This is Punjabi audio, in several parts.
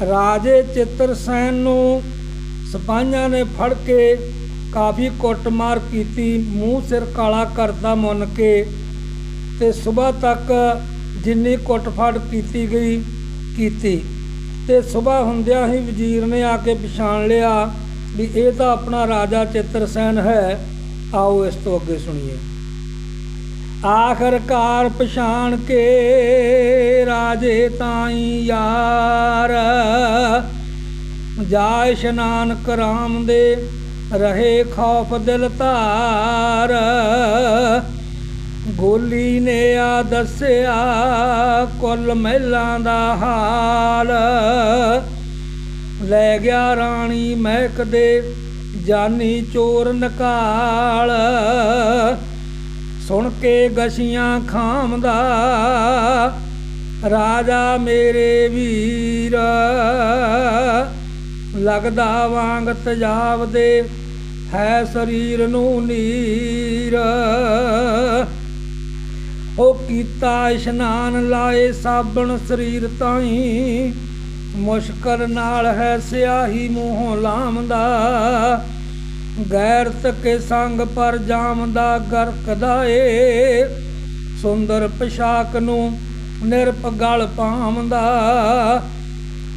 ਰਾਜੇ ਚਿੱਤਰਸੈਨ ਨੂੰ ਸਿਪਾਹੀਆਂ ਨੇ ਫੜ ਕੇ ਕਾਫੀ ਕੁੱਟਮਾਰ ਕੀਤੀ, ਮੂੰਹ ਸਿਰ ਕਾਲਾ ਕਰਦਾ ਮੁੰਨ ਕੇ ਤੇ ਸਵੇਰ ਤੱਕ ਜਿੰਨੀ ਕੁੱਟਫਾੜ ਕੀਤੀ ਗਈ, ਕੀਤੀ। ਤੇ ਸਵੇਰ ਹੁੰਦਿਆਂ ਹੀ ਵਜ਼ੀਰ ਨੇ ਆ ਕੇ ਪਛਾਣ ਲਿਆ ਵੀ ਇਹ ਤਾਂ ਆਪਣਾ ਰਾਜਾ ਚਿੱਤਰਸੈਨ ਹੈ। ਆਓ ਇਸ ਤੋਂ ਅੱਗੇ ਸੁਣੀਏ। ਆਖਰਕਾਰ ਪਛਾਣ ਕੇ ਰਾਜੇ ਤਾਈ ਯਾਰ। ਜਾ ਇਸ਼ਨਾਨ ਕਰਾਮ ਦੇ ਰਹੇ ਖੌਫ ਦਿਲ ਧਾਰ। ਗੋਲੀ ਨੇ ਆ ਦੱਸਿਆ ਕੁੱਲ ਮਹਿਲਾਂ ਦਾ ਹਾਲ। ਲੈ ਗਿਆ ਰਾਣੀ ਮਹਿਕ ਦੇ ਜਾਨੀ ਚੋਰ ਨਕਾਲ। ਸੁਣ ਕੇ ਗਸ਼ੀਆਂ ਖਾਮਦਾ ਰਾਜਾ ਮੇਰੇ ਵੀਰ। ਲੱਗਦਾ ਵਾਂਗ ਤਜਾਬ ਦੇ ਹੈ ਸਰੀਰ ਨੂੰ ਨੀਰ। ਉਹ ਕੀਤਾ ਇਸ਼ਨਾਨ ਲਾਏ ਸਾਬਣ ਸਰੀਰ ਤਾਈ। ਮੁਸ਼ਕਲ ਨਾਲ ਹੈ ਸਿਆਹੀ ਮੂੰਹੋਂ ਲਾਮਦਾ। ਗੈਰ ਤਕੇ ਸੰਗ ਪਰ ਜਾਮਦਾ ਗਰਕਦਾ ਏ। ਸੁੰਦਰ ਪਸ਼ਾਕ ਨੂੰ ਨਿਰਪ ਗਲ ਪਾਮਦਾ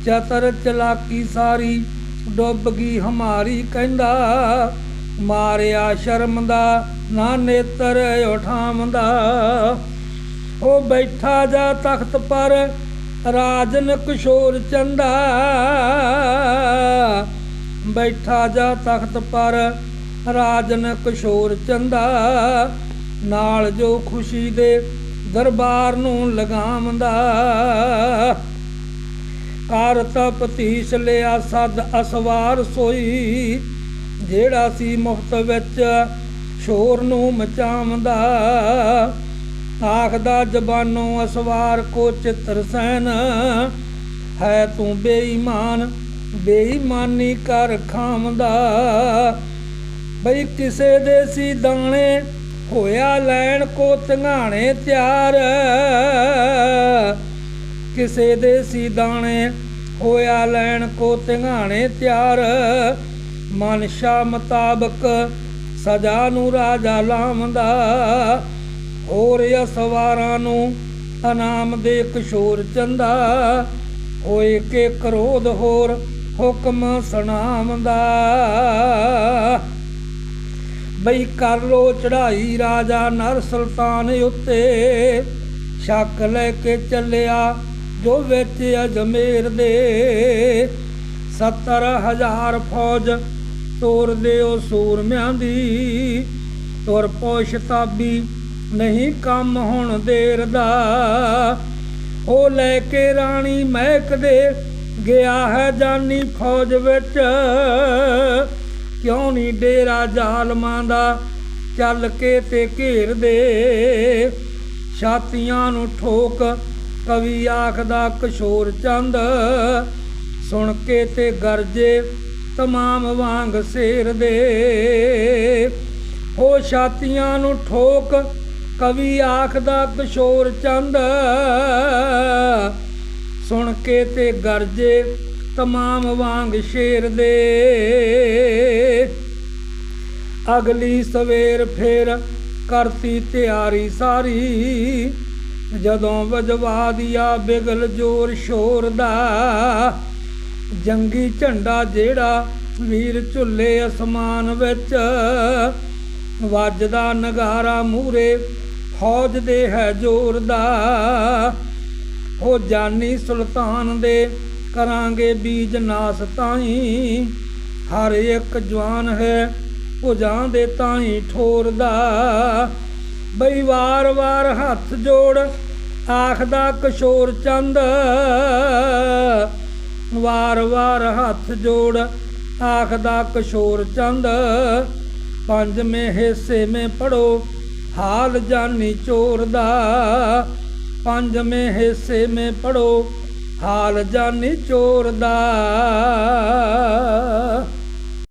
ਚਤਰ ਚਲਾਕੀ ਸਾਰੀ ਡੁੱਬ ਗਈ ਹਮਾਰੀ ਕਹਿੰਦਾ। ਮਾਰਿਆ ਸ਼ਰਮ ਦਾ ਨਾ ਨੇਤਰ ਉਠਾਮਦਾ ਉਹ ਬੈਠਾ ਜਾ ਤਖਤ ਪਰ, ਰਾਜਨ ਕਿਸ਼ੋਰ ਚੰਦਾ। ਬੈਠਾ ਜਾ ਤਖਤ ਪਰ, ਰਾਜਨ ਕਿਸ਼ੋਰ ਚੰਦਾ। ਨਾਲ ਜੋ ਖੁਸ਼ੀ ਦੇ ਦਰਬਾਰ ਨੂੰ ਲਗਾਮਦਾ ਕਰ ਤਪਤੀਸ ਲਿਆ, ਸਦ ਅਸਵਾਰ ਸੋਈ। ਜਿਹੜਾ ਸੀ ਮੁਫਤ ਵਿੱਚ ਸ਼ੋਰ ਨੂੰ ਮਚਾਵਦਾ। ਆਖਦਾ, ਜ਼ਬਾਨੋਂ ਅਸਵਾਰ ਕੋ ਚਿੱਤਰ ਸੈਨ ਹੈ ਤੂੰ ਬੇਈਮਾਨ, ਬੇਈਮਾਨੀ ਕਰ ਖਾਮਦਾ ਬਈ ਕਿਸੇ ਦੇ ਸੀ ਦਾਣੇ ਹੋਇਆ ਲੈਣ ਕੋ ਤੰਗਾਣੇ ਤਿਆਰ। ਕਿਸੇ ਦੇ ਸੀ ਦਾਣੇ ਹੋਇਆ ਲੈਣ ਕੋ ਤੰਗਾਣੇ ਤਿਆਰ। ਮਨਸ਼ਾ ਮੁਤਾਬਕ ਸਜਾ ਨੂੰ ਰਾਜਾ ਲਾਮਦਾ। ਹੋਰ ਅਸਵਾਰਾਂ ਨੂੰ ਅਨਾਮ ਦੇ ਕਿਸ਼ੋਰ ਚੰਦਾ। ਹੋਏ ਕੇ ਕਰੋਧ ਹੋਰ ਹੁਕਮ ਸੁਣਾਮਦਾ ਬਈ ਕਰ ਲੋ ਚੜਾਈ ਰਾਜਾ ਨਰ ਸੁਲਤਾਨ ਉੱਤੇ। ਸ਼ੱਕ ਲੈ ਕੇ ਚੱਲਿਆ ਜੋ ਵਿੱਚ ਅਜਮੇਰ ਦੇ। 70000 ਫੌਜ ਤੋਰ ਦਿਓ ਸੂਰਮਿਆਂ ਦੀ। ਤੁਰ ਪੋਸ਼ਤਾਬੀ ਨਹੀਂ ਕੰਮ ਹੁਣ ਦੇਰ ਦਾ। ਉਹ ਲੈ ਕੇ ਰਾਣੀ ਮਹਿਕ ਦੇ। ਗਿਆ ਹੈ ਜਾਨੀ ਫੌਜ ਵਿੱਚ। ਕਿਉਂ ਡੇਰਾ ਜ਼ਾਲਮਾਂ ਦਾ ਚੱਲ ਕੇ ਤੇ ਘੇਰਦੇ ਛਾਤੀਆਂ ਨੂੰ ਠੋਕ ਕਵੀ ਆਖਦਾ, ਕਿਸ਼ੋਰ ਚੰਦ, ਸੁਣ ਕੇ ਤੇ ਗਰਜੇ ਤਮਾਮ ਵਾਂਗ ਸੇਰ ਦੇ। ਹੋ ਛਾਤੀਆਂ ਨੂੰ ਠੋਕ ਕਵੀ ਆਖਦਾ, ਕਿਸ਼ੋਰ ਚੰਦ, ਸੁਣ ਕੇ ਤੇ ਗਰਜੇ ਤਮਾਮ ਵਾਂਗ ਸ਼ੇਰ ਦੇ। ਅਗਲੀ ਸਵੇਰ ਫੇਰ ਕਰਤੀ ਤਿਆਰੀ ਸਾਰੀ। ਜਦੋਂ ਵਜਵਾ ਦਿਆ ਬਿਗਲ ਜੋਰ ਸ਼ੋਰ ਦਾ, ਜੰਗੀ ਝੰਡਾ ਜਿਹੜਾ ਵੀਰ ਝੁੱਲੇ ਅਸਮਾਨ ਵਿੱਚ, ਵੱਜਦਾ ਨਗਾਰਾ ਮੂਰੇ ਫੌਜ ਦੇ ਹੈ ਜ਼ੋਰ ਦਾ। ਹੋ ਜਾਨੀ ਸੁਲਤਾਨ ਦੇ ਕਰਾਂਗੇ ਬੀਜ ਨਾਸ ਤਾਈ, ਹਰ ਇੱਕ ਜਵਾਨ ਹੈ ਭੁਜਾਂ ਦੇ ਤਾਈ ਠੋਰਦਾ। ਬਈ ਵਾਰ-ਵਾਰ ਹੱਥ ਜੋੜ, ਆਖਦਾ ਕਿਸ਼ੋਰ ਚੰਦ। ਵਾਰ-ਵਾਰ ਹੱਥ ਜੋੜ, ਆਖਦਾ ਕਿਸ਼ੋਰ ਚੰਦ। ਪੰਜਵੇਂ ਹਿੱਸੇ ਮੇ ਪੜੋ, ਹਾਲ ਜਾਨੀ ਚੋਰ ਦਾ। ਪੰਜਵੇਂ ਹਿੱਸੇ ਮੇ ਪੜੋ, ਹਾਲ ਜਾਨੀ ਚੋਰ ਦਾ।